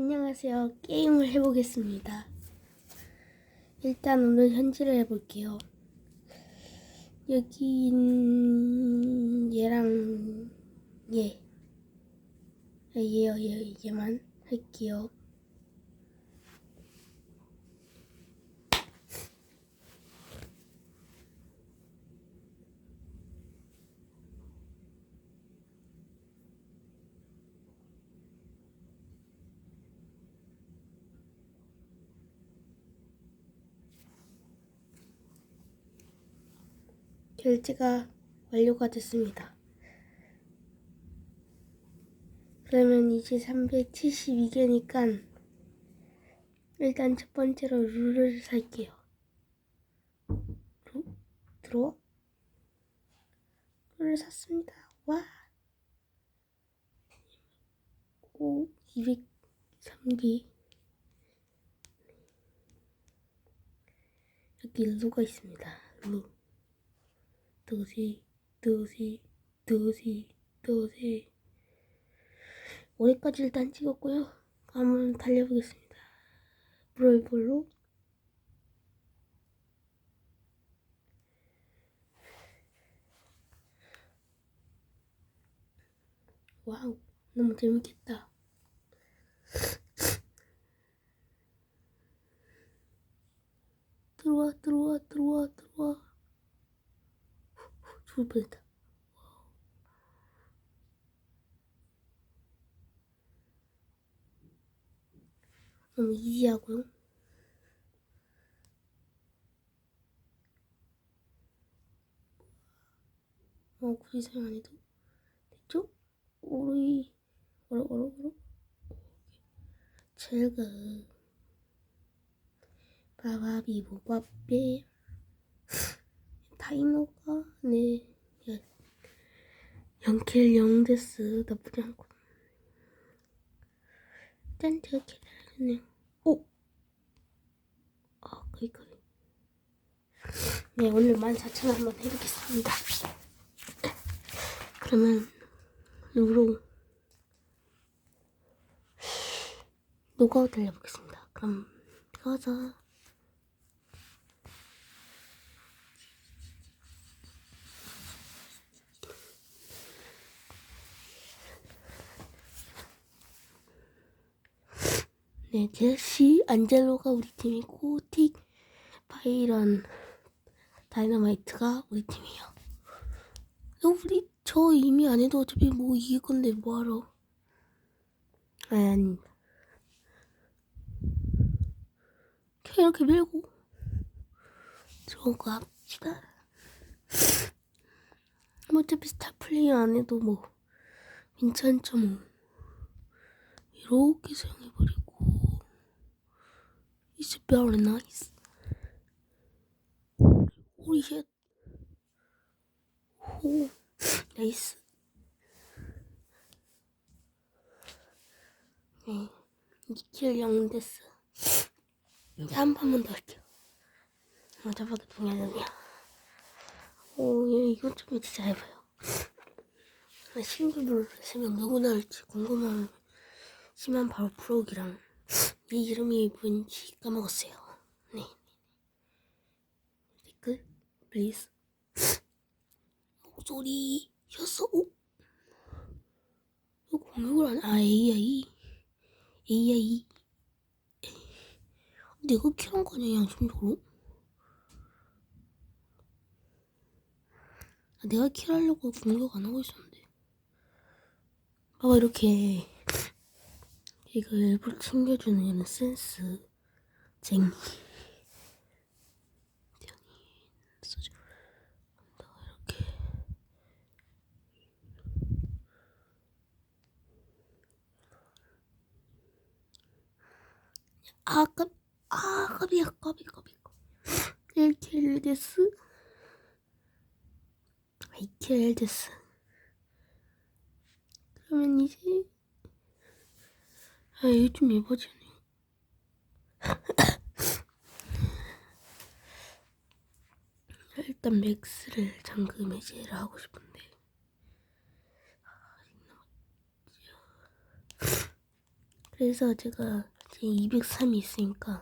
안녕하세요. 게임을 해보겠습니다. 일단 오늘 현질을 해볼게요. 여긴 얘랑 얘. 아, 얘요, 얘, 얘만 할게요. 결제가 완료가 됐습니다. 그러면 이제 372개니까 일단 첫 번째로 룰을 살게요. 루? 들어와? 룰을 샀습니다. 와! 오, 203개. 여기 루가 있습니다. 루. 두시, 두시, 두시, 두시. 올해까지 일단 찍었고요. 한번 달려보겠습니다. 브롤볼로. 와우, 너무 재밌겠다. 들어와, 들어와, 들어와, 들어와. 뻔했다. 너무 이지하고요. 어, 굳이 사용 안 해도 됐죠? 오리, 오로, 오로, 오로. 제가 바바비보바베 타이머가 네 예. 0킬 0데스 나쁘지 않고. 짠 제가 했네요. 오! 아 거의 거의. 네 오늘 14,000원 한번 해보겠습니다. 그러면 루로 노가웃 달려보겠습니다. 그럼 가자 네, 제시, 안젤로가 우리 팀이고, 틱, 바이런, 다이너마이트가 우리 팀이에요. 야, 우리, 저 이미 안 해도 어차피 뭐 이길 건데 뭐하러. 아니, 아닙니다. 이렇게 밀고, 들어오고 합시다. 뭐 어차피 스타 플레이어 안 해도 뭐, 괜찮죠, 뭐. 이렇게 사용해버리고. It's very nice. Holy shit. 오, 나이스. 네, 2킬 0데스. 이제 한 판만 더 할게요. 어, 저밖에 동해는요. 오, 얘 이건 좀 진짜 해봐요. 싱글볼 3명 누구 나올지 궁금하시면 바로 프로기랑 내 이름이 뭔지 까먹었어요. 네. 댓글, 플리즈. 목소리, 였어, 오? 이거 공격을 안, 아, AI. AI. 내가 킬한 거 아니야, 양심적으로? 아, 내가 킬하려고 공격 안 하고 있었는데. 봐봐, 이렇게. 이거 일부러 챙겨주는 얘는 센스. 쟁이 써줘 이렇게 아깝 아깝이야 까비 까비 1킬 데스 2킬 데스 그러면 이제 아, 요즘 예뻐지네요. 일단 맥스를 잠금 해제를 하고 싶은데. 그래서 제가 제 203이 있으니까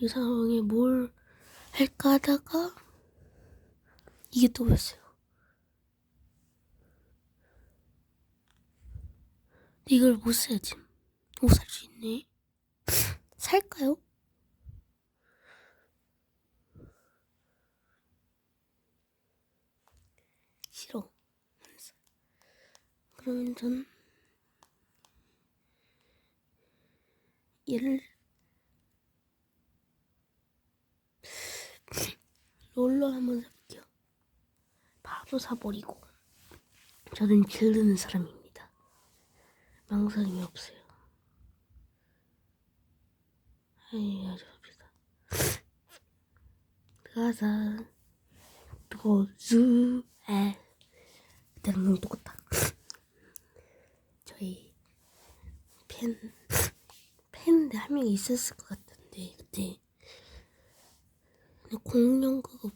이 상황에 뭘 할까 하다가 이게 또 보였어요. 근데 이걸 못 사야지. 못 살 수 있네. 살까요? 싫어. 그러면 전 얘를 롤러 한번 사볼게요. 바로 사버리고 저는 기르는 사람입니다. 망설임이 없어요. 아주 비싸. 가자. 도주 에 그때랑 너무 똑같다. 저희 팬 팬인데 한 명이 있었을 것 같은데 그때 공룡 그거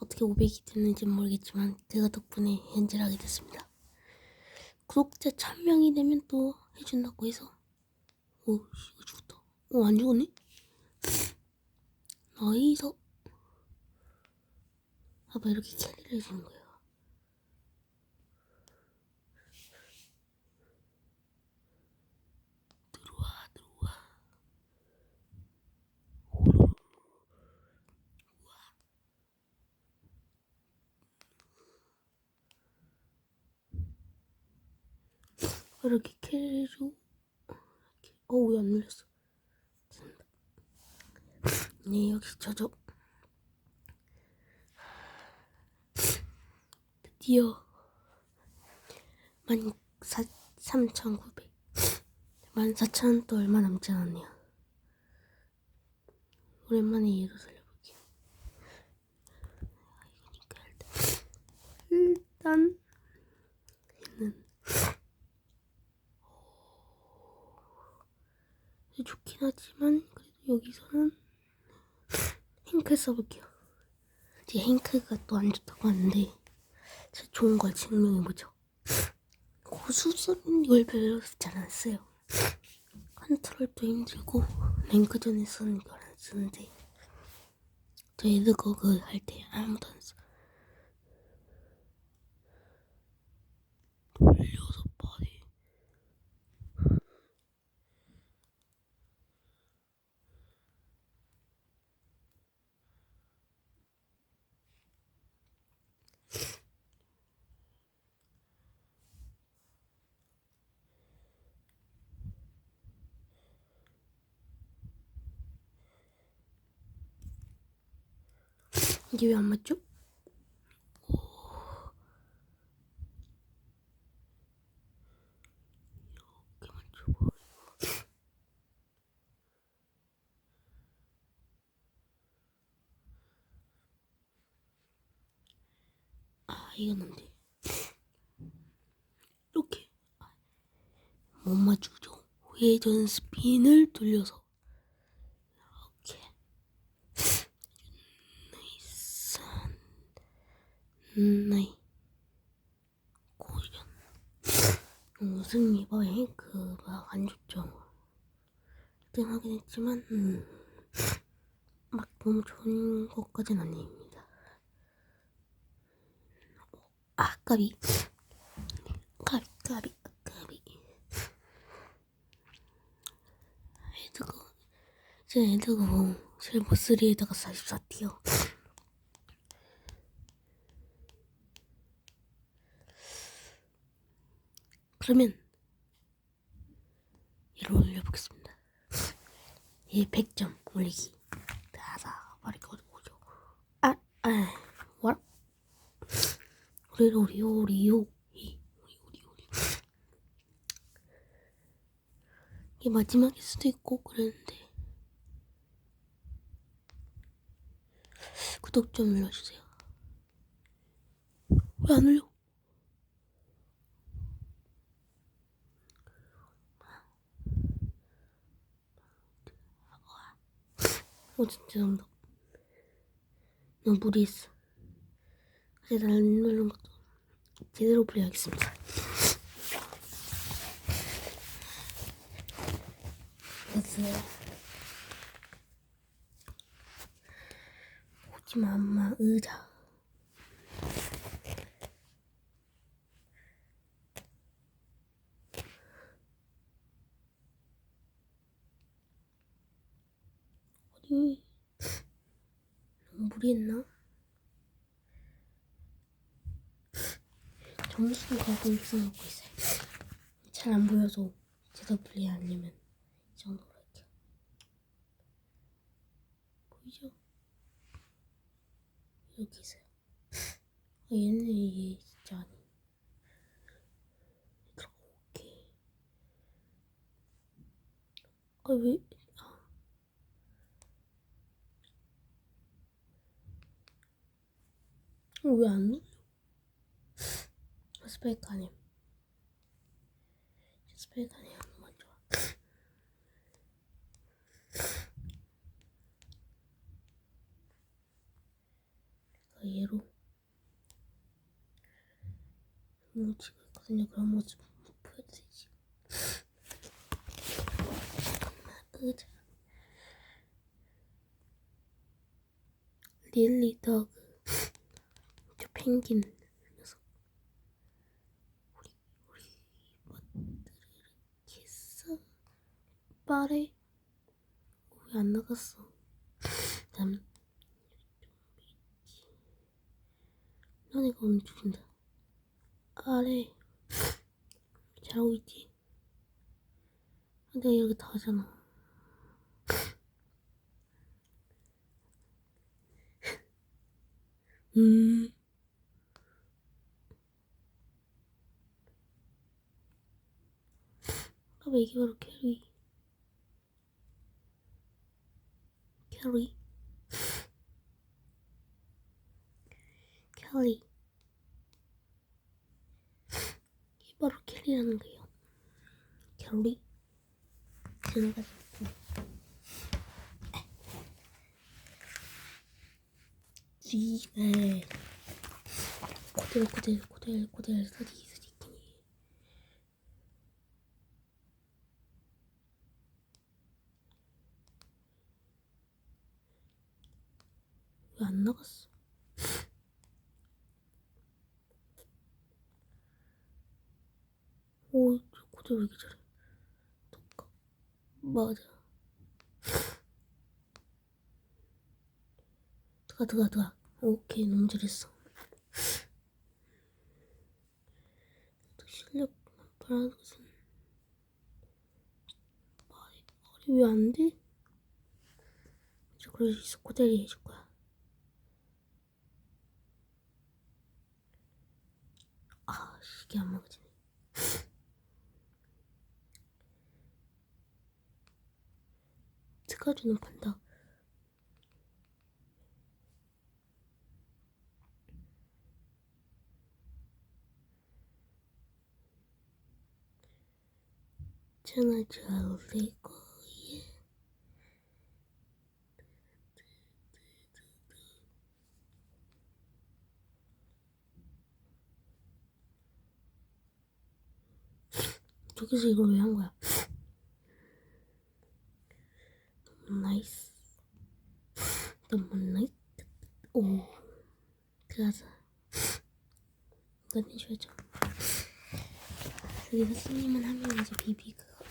어떻게 500이 됐는지 모르겠지만 제가 덕분에 현질 하게 됐습니다. 구독자 1000명이 되면 또 해준다고 해서 오 씨, 이거 죽었다. 오 안 죽었네? 어이서 봐봐 이렇게 캐리를 해주는 거예요. 들어와 들어와. 이렇게 캐리를 해주고 어우 왜안 눌렸어. 네 역시 저죠. 드디어 만 사, 3,900 14,000원 또 얼마 남지 않았네요. 오랜만에 얘로 살려볼게요. 아, 일단 얘는 오, 좋긴 하지만 그래도 여기서는 행크 써볼게요 제 행크가 또 안 좋다고 하는데 진짜 좋은 걸 증명해보죠. 고수술은 이걸 별로 않았어요. 컨트롤도 힘들고 랭크전에 쓰는 걸안 쓰는데 저 에드거그 할 때 아무도 안 써. 돌려서 빠지. 이게 왜 안 맞죠? 오. 이렇게 맞춰버리고 아 이건 안 돼. 이렇게 아, 못 맞추죠. 회전 스핀을 돌려서 이렇게 나이산 나이 고전 우승 이번에 그막 안 좋죠. 1등 하긴 했지만 음, 막 너무 좋은 것까진 아닙니다. 아 까비. 까비 까비 까비. 헤드가 제 헤드가 실버 3에다가 44티어 그러면 얘를 올려보겠습니다. 얘 100점 올리기. 나사 말이 어디고죠? 아, 아, what? 오리오리 오리오 오리 오리 오리. 이게 마지막일 수도 있고 그랬는데. 구독 좀 눌러주세요. 왜 안 올려? 어 죄송합니다. 너무 무리했어. 그래서 안 누른 것도 제대로 불려야겠습니다. 됐어요. 오지 마 엄마. 의자. 어디 무리했나? 점심 가고 육수 먹고 있어요. 잘 안 보여서 제대로 분리하려면 이 정도로 할게요. 보이죠? 이렇게 있어요. 아, 얘는 이게 진짜 아니. 이렇게. 아, 왜, 아. 어, 왜안 눌려? 아니야. 너무 안 좋아. 얘로 뭉치고 있거든요. 그런 모습 보여드리지. 잠깐만, 의자. 릴리 더그. 저 펭귄 녀석. 우리, 우리, 멋들을 써. 빠래. 왜 안 나갔어? 남, 너네가 오늘 죽인다. 아래. 잘하고 있지? 아, 내가 이렇게 다 하잖아. 음. 이게 바로 캐리? 캐리? 캐리. 이게 바로 캐리라는 거예요. 캐리? 지나가지고. 지네. 고델, 고델, 고델, 고델, 서디, 서디끼니. 왜 안 나갔어? 오, 저 고델 왜 이렇게 잘해? 똑같, 맞아. 들어가, 들어가, 들어가. 오케이, 너무 잘했어. 또 실력 바라는 것은 말이, 말이 왜 안 돼? 수 있어. 고델이 해줄 거야. 어떻게 안 먹지? 스카주는 판다. 채널 좋아요 올리고 저기서 이걸 왜 한 거야? 너무 나이스. 너무 나이스. 오. 들어가자. 이건 해줘야죠. 여기서 스님은 하면 이제 비비 그거.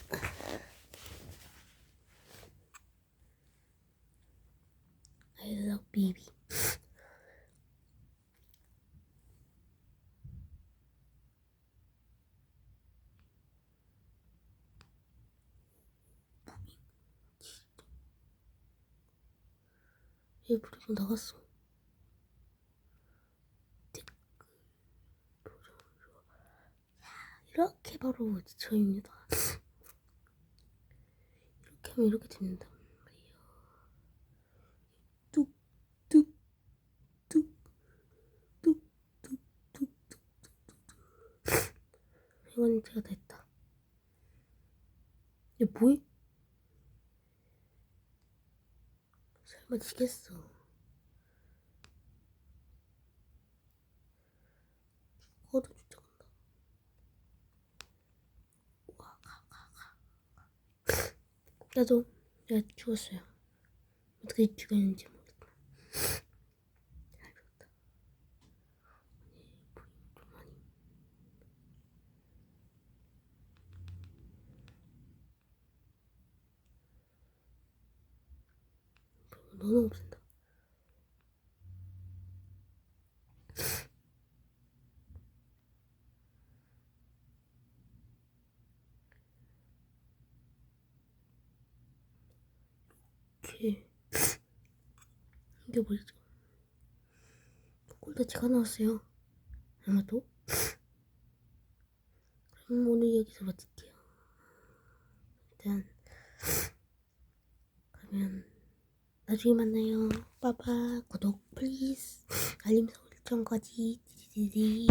I love 비비. 얘 부리고 나갔어. 이렇게 바로 저입니다. 이렇게 하면 이렇게 됩니다. 말이에요. 뚝, 뚝, 뚝, 뚝, 뚝, 뚝, 뚝, 뚝, 뚝. 이건 제가 다 했다. 얘 뭐해? 설마 지겠어. 죽어도 쫓아간다. 나도 내가 죽었어요. 어떻게 죽었는지 모르겠다. 잘 죽었다. 예, 부인 좀 많이. 너는 없앤다. 이게 이게 뭐죠? 제가 나왔어요. 아마도. 그럼 오늘 여기서 마칠게요. 일단 그러면 나중에 만나요. 빠빠 구독 플리즈 알림 설정까지 디디디디